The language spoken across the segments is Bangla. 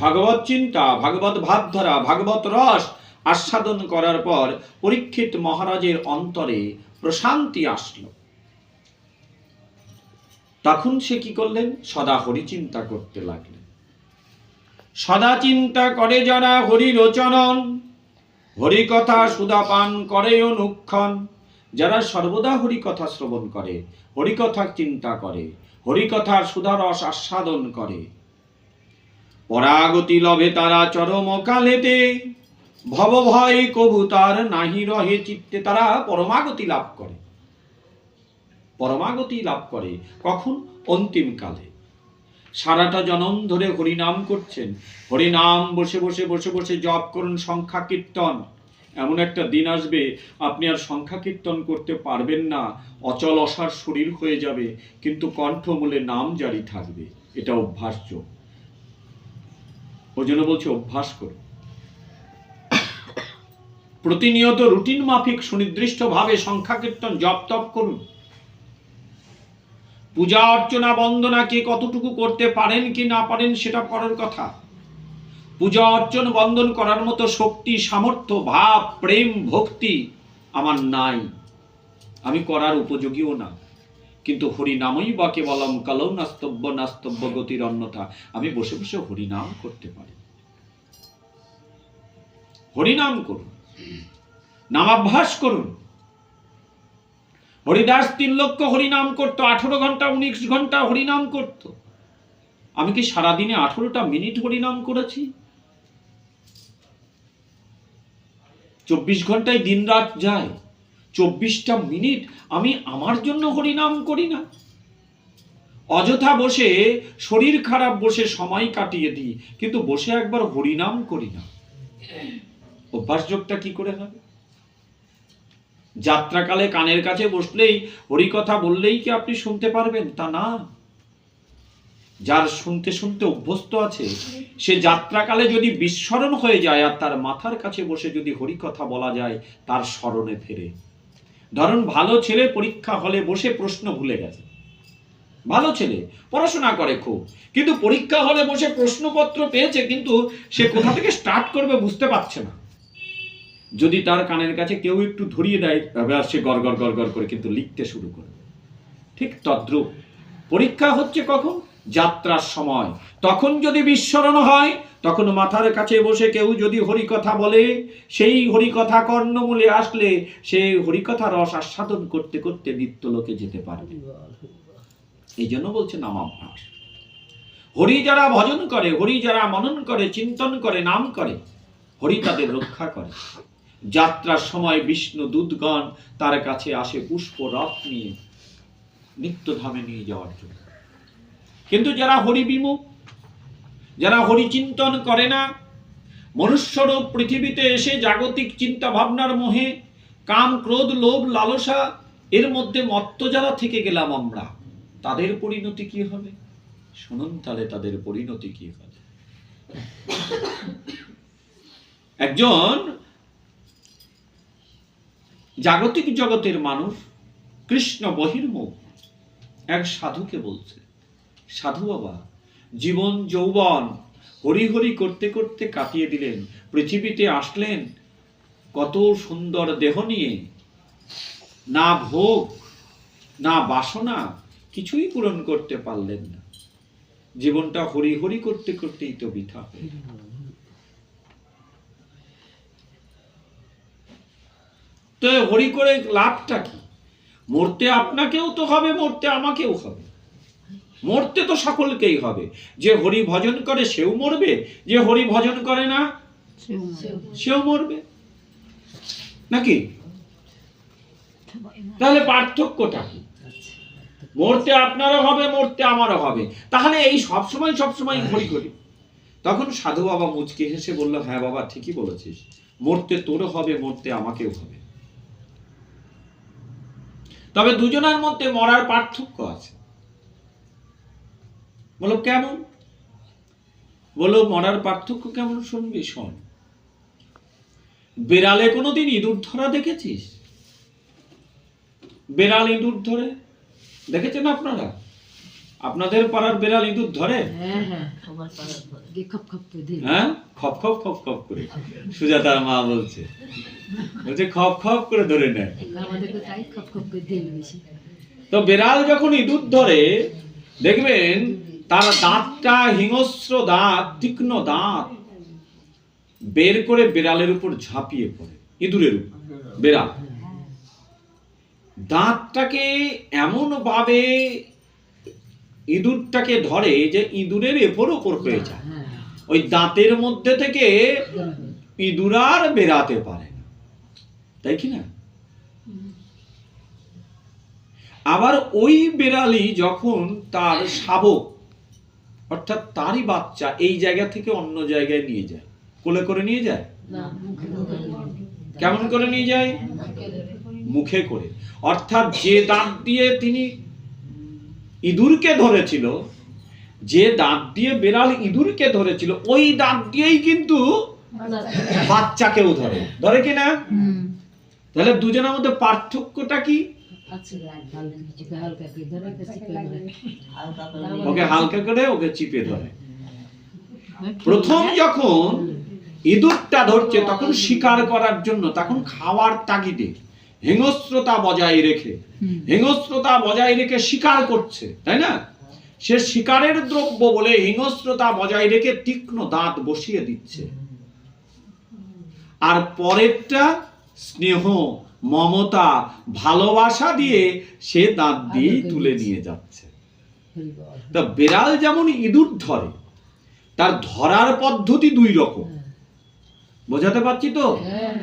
ভাগবত চিন্তা, ভাগবত ভাবধারা, ভাগবত রস আস্বাদন করার পর পরীক্ষিত মহারাজের অন্তরে প্রশান্তি আসলো। তখন সে কি করলেন? সদা হরি চিন্তা করতে লাগলেন। সদা চিন্তা করে যারা হরি রচনন হরি কথা সুদা পান করে অনুক্ষণ। যারা সর্বদা হরি কথা শ্রবণ করে হরি কথা চিন্তা করে হরি কথার সুধারস আস্বাদন করে পরাগতি লভে তারা চরম কালেতে ভব ভয় কবু তার নাহি রহে চিত্তে তারা পরমাগতি লাভ করে। পরমাগতি লাভ করে কখন? অন্তিম কালে সারাটা জনম ধরে হরিনাম করছেন। হরিনাম বসে বসে বসে বসে জপ করুন সংখ্যা কীর্তন। এমন একটা দিন আসবে, আপনি আর সংখ্যা কীর্তন করতে পারবেন না। অচল অসার শরীর হয়ে যাবে, কিন্তু কণ্ঠমূলে নাম জারি থাকবে। এটা অভ্যাসযোগ্য ওই জন্য বলছি অভ্যাস করুন প্রতিনিয়ত রুটিন মাফিক সুনির্দিষ্টভাবে সংখ্যা কীর্তন জপ তপ করুন। পূজা অর্চনা বন্দনা কে কতটুকু করতে পারেন কি না পারেন সেটা পরের কথা। পূজা অর্চন বন্দন করার মতো শক্তি, সামর্থ্য, ভাব, প্রেম, ভক্তি আমার নাই। আমি করার উপযোগীও না। কিন্তু হরিনামই বা কেবলম কালৌ নাস্তব্য নাস্তব্য গতির অন্যথা। আমি বসে বসে হরিনাম করতে পারি। হরিনাম করুন। নামাভ্যাস করুন। হরিদাস তিন লক্ষ হরিনাম করতো, আঠেরো ঘণ্টা, উনিশ ঘণ্টা হরিনাম করত। আমি কি সারাদিনে আঠেরোটা মিনিট হরিনাম করেছি? চব্বিশ ঘন্টায় দিন রাত যায়। চব্বিশটা মিনিট আমি আমার জন্য হরিনাম করি না। অযথা বসে শরীর খারাপ বসে সময় কাটিয়ে দিই, কিন্তু বসে একবার হরিনাম করি না। অভ্যাসযোগটা কি করে হবে? যাত্রাকালে কানের কাছে বসলেই, হরিকথা বললেই কি আপনি শুনতে পারবেন? তা না। যার শুনতে শুনতে অভ্যস্ত আছে, সে যাত্রাকালে যদি বিস্মরণ হয়ে যায় আর তার মাথার কাছে বসে যদি হরিকথা বলা যায়, তার স্মরণে ফেরে। ধরুন ভালো ছেলে পরীক্ষা হলে বসে প্রশ্ন ভুলে গেছে। ভালো ছেলে, পড়াশোনা করে খুব, কিন্তু পরীক্ষা হলে বসে প্রশ্নপত্র পেয়েছে, কিন্তু সে কোথা থেকে স্টার্ট করবে বুঝতে পারছে না। যদি তার কানের কাছে কেউ একটু ধরিয়ে দেয় আর সে গড় গড় গড় গড় করে কিন্তু লিখতে শুরু করবে। ঠিক তদ্রুপ, পরীক্ষা হচ্ছে কখন? যাত্রার সময়। তখন যদি বিস্মরণ হয়, তখন মাথার কাছে বসে কেউ যদি হরিকথা বলে, সেই হরিকথা কর্ণমূলে আসলে সে হরিকথা রস আস্বাদন করতে করতে নিত্যলোকে যেতে পারবে। এই জন্য বলছে নামাভ্যাস। হরি যারা ভজন করে, হরি যারা মনন করে, চিন্তন করে, নাম করে, হরি তাদের রক্ষা করে। যাত্রার সময় বিষ্ণু দুধগণ তার কাছে আসে পুষ্প রথ নিয়ে, নিত্যধামে নিয়ে যাওয়ার জন্য। কিন্তু যারা হরি বিমুখ যারা হরি চিন্তন করে না, মনুষ্যরূপ পৃথিবীতে এসে জাগতিক চিন্তা ভাবনার মোহে কাম, ক্রোধ, লোভ, লালসা, এর মধ্যে মত্ত যারা থেকে গেলাম আমরা, তাদের পরিণতি কি হবে? শুনুন তাহলে তাদের পরিণতি কি হবে। একজন জাগতিক জগতের মানুষ কৃষ্ণ বহির্মুখ, এক সাধুকে বলছে। সাধু বাবা, জীবন যৌবন হরি হরি করতে করতে কাটিয়ে দিলেন। পৃথিবীতে আসলেন কত সুন্দর দেহ নিয়ে। না ভোগ, না বাসনা, কিছুই পূরণ করতে পারলেন না। জীবনটা হরি হরি করতে করতেই তো বৃথা তো হরি করে লাভটা কি? মরতে আপনাকেও তো হবে, মরতে আমাকেও হবে। মরতে তো সকলকেই হবে। যে হরি ভজন করে সেও মরবে, যে হরি ভজন করে না, সেও মরবে। নাকি? তাহলে পার্থক্যটা কি? মরতে আপনারও হবে, মরতে আমারও হবে। তাহলে এই সবসময় সবসময় হরি করি তখন সাধু বাবা মুচকে হেসে বলল হ্যাঁ বাবা, ঠিকই বলেছিস। মরতে তোরও হবে, মরতে আমাকেও হবে। তবে দুজনের মধ্যে মরার পার্থক্য আছে। বলো কেমন? বলো মরার পার্থক্য কেমন শুনবি? শোন। বেড়ালে কোনোদিন ইঁদুর ধরা দেখেছিস? বেড়াল ইঁদুর ধরে। দেখেছেন আপনারা? আপনাদের পাড়ার বেড়াল ইঁদুর ধরে? হ্যাঁ হ্যাঁ খপ খপ হ্যাঁ? খপ খপ খপ খপ করে। সুজাতার মা বলছে। বলছে খপ খপ করে ধরে নেয় তো বেড়াল যখন ইঁদুর ধরে দেখবেন তার দাঁতটা হিংস্র দাঁত, তীক্ষ্ণ দাঁত। বের করে বেড়ালের উপর ঝাঁপিয়ে পড়ে, ইঁদুরের উপর, বেড়াল। দাঁতটাকে এমন ভাবে ইঁদুরটাকে ধরে যে ইঁদুরের এপর ওপর হয়ে যায়। ওই দাঁতের মধ্যে থেকে ইঁদুর আর বেরাতে পারে না। তাই কি না? আবার ওই বেড়ালি যখন তার শাবক অর্থাৎ তারই বাচ্চা এই জায়গা থেকে অন্য জায়গায় নিয়ে যায়। কোলে করে নিয়ে যায়? কেমন করে নিয়ে যায়? মুখে করে। অর্থাৎ যে দাঁত দিয়ে তিনি ইঁদুরকে ধরেছিল যে দাঁত দিয়ে বেড়াল ইঁদুরকে ধরেছিল ওই দাঁত দিয়েই কিন্তু বাচ্চাকেও ধরে। ধরে কি না? তাহলে দুজনের মধ্যে পার্থক্যটা কি? আচ্ছা ওকে হালকা করে ওকে চিপে ধরে। প্রথম যখন ইঁদুরটা ধরছে তখন শিকার করার জন্য তখন খাওয়ার তাগিদে হিংস্রতা বজায় রেখে হিংস্রতা বজায় রেখে শিকার করছে তাই না? সে শিকারের দ্রব্য বলে হিংস্রতা বজায় রেখে তীক্ষ্ণ দাঁত বসিয়ে দিচ্ছে। আর পরেরটা স্নেহ মমতা ভালোবাসা দিয়ে সে দাঁত দিয়েই তুলে নিয়ে যাচ্ছে। তা বেড়াল যেমন ইঁদুর ধরে তার ধরার পদ্ধতি দুই রকম। বোঝাতে পারছি তো? হ্যাঁ।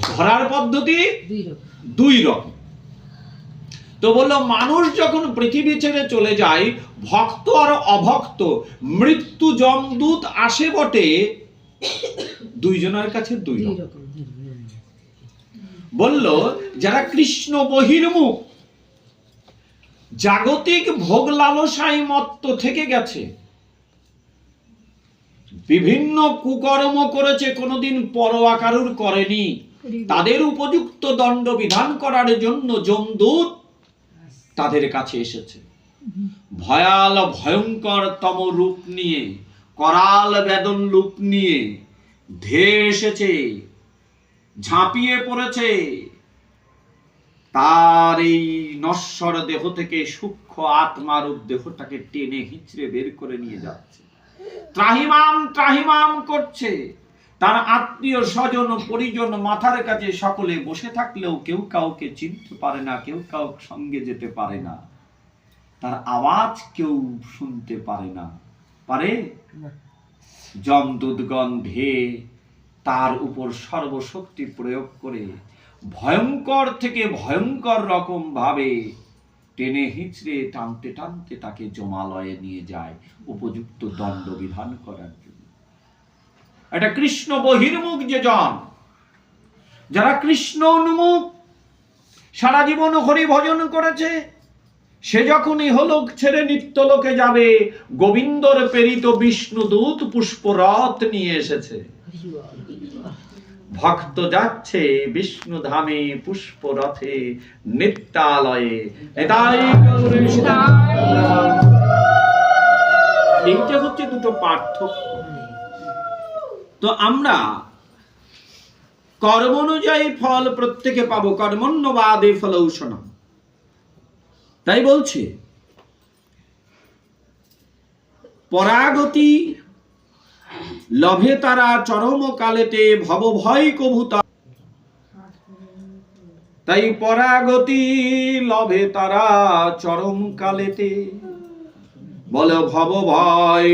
ধরার পদ্ধতি দুই রকম। তো বলল মানুষ যখন পৃথিবী ছেড়ে চলে যায় ভক্ত আর অভক্ত মৃত্যু যমদূত আসে বটে। দুইজনের কাছে দুই রকম। বলল, যারা কৃষ্ণ বহির্মুখ, জাগতিক ভোগ লালসায় মত্ত থেকে গেছে। বিভিন্ন কুকর্ম করেছে, কোনোদিন পরোয়া কারুর করেনি। তাদের উপযুক্ত দণ্ড বিধান করার জন্য যমদূত তাদের কাছে এসেছে। ভয়াল, ভয়ঙ্কর তম রূপ নিয়ে, করাল বেদন রূপ নিয়ে, ধেয়ে এসেছে। ঝাঁপিয়ে পড়েছে। তার এই নশ্বর দেহ থেকে সূক্ষ্ম আত্মারূপ দেহটাকে টেনে হিচড়ে বের করে নিয়ে যাচ্ছে। ত্রাহিমাম ত্রাহিমাম করছে। তার আত্মীয় স্বজন পরিজন মাথার কাছে সকলে বসে থাকলেও কেউ কাউকে চিনতে পারে না কেউ কাউ সঙ্গে যেতে পারে না। তার আওয়াজ কেউ শুনতে পারে না। পারে? যমদূতগণ ধেয়ে তার উপর সর্বশক্তি প্রয়োগ করে ভয়ঙ্কর থেকে ভয়ঙ্কর রকম ভাবে টেনে হিঁচড়ে টানতে টানতে তাকে জমালয়ে নিয়ে যায় উপযুক্ত দণ্ড বিধান করার জন্য। এটা কৃষ্ণ বহির্মুখ যে জন, যারা কৃষ্ণ উন্মুখ, সারা জীবন হরি ভজন করেছে, সে যখনই ইহলোক ছেড়ে নিত্যলোকে যাবে, গোবিন্দর প্রেরিত বিষ্ণুদূত পুষ্পরথ নিয়ে এসেছে। ভক্ত যাচ্ছে বিষ্ণু ধামে পুষ্প রথে নিত্যালয়ে এইটা হচ্ছে দুটো পার্থক্য। তো আমরা কর্ম অনুযায়ী ফল প্রত্যেকে পাবো কর্মণ্যবাদে ফলৌষণম তাই বলছে, পরাগতি লভে তারা চরম কালেতে ভব ভয় কভুতা। তাই পরাগতি লভে তারা চরম কালেতে বল ভব ভয়